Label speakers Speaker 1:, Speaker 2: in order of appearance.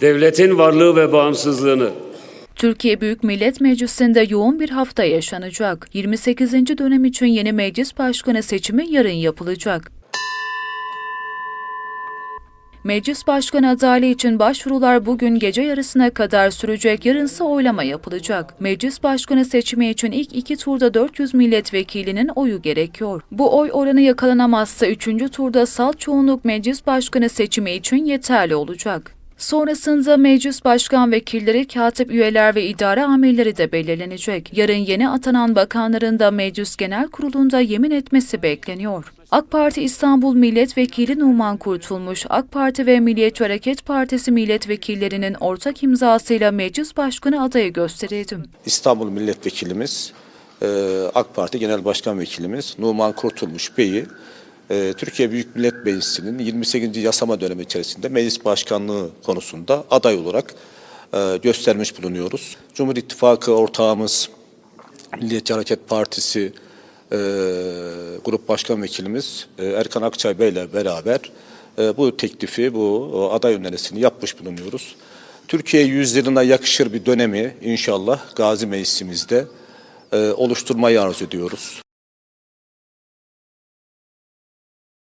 Speaker 1: devletin varlığı ve bağımsızlığını,
Speaker 2: Türkiye Büyük Millet Meclisi'nde yoğun bir hafta yaşanacak. 28. dönem için yeni meclis başkanı seçimi yarın yapılacak. Meclis başkanı adaylığı için başvurular bugün gece yarısına kadar sürecek, yarınsa oylama yapılacak. Meclis başkanı seçimi için ilk iki turda 400 milletvekilinin oyu gerekiyor. Bu oy oranı yakalanamazsa üçüncü turda salt çoğunluk meclis başkanı seçimi için yeterli olacak. Sonrasında meclis başkan vekilleri, katip üyeler ve idare amirleri de belirlenecek. Yarın yeni atanan bakanların da meclis genel kurulunda yemin etmesi bekleniyor. AK Parti İstanbul Milletvekili Numan Kurtulmuş, AK Parti ve Milliyetçi Hareket Partisi milletvekillerinin ortak imzasıyla meclis başkanı adayı gösterildi.
Speaker 3: İstanbul Milletvekilimiz, e, AK Parti Genel Başkan Vekilimiz Numan Kurtulmuş Bey'i e, Türkiye Büyük Millet Meclisi'nin 28. yasama dönemi içerisinde meclis başkanlığı konusunda aday olarak e, göstermiş bulunuyoruz. Cumhur İttifakı ortağımız Milliyetçi Hareket Partisi e, Grup Başkan Vekilimiz e, Erkan Akçay Bey ile beraber bu teklifi, bu aday önerisini yapmış bulunuyoruz. Türkiye yüzyılına yakışır bir dönemi inşallah Gazi Meclisimizde oluşturmayı arzu ediyoruz.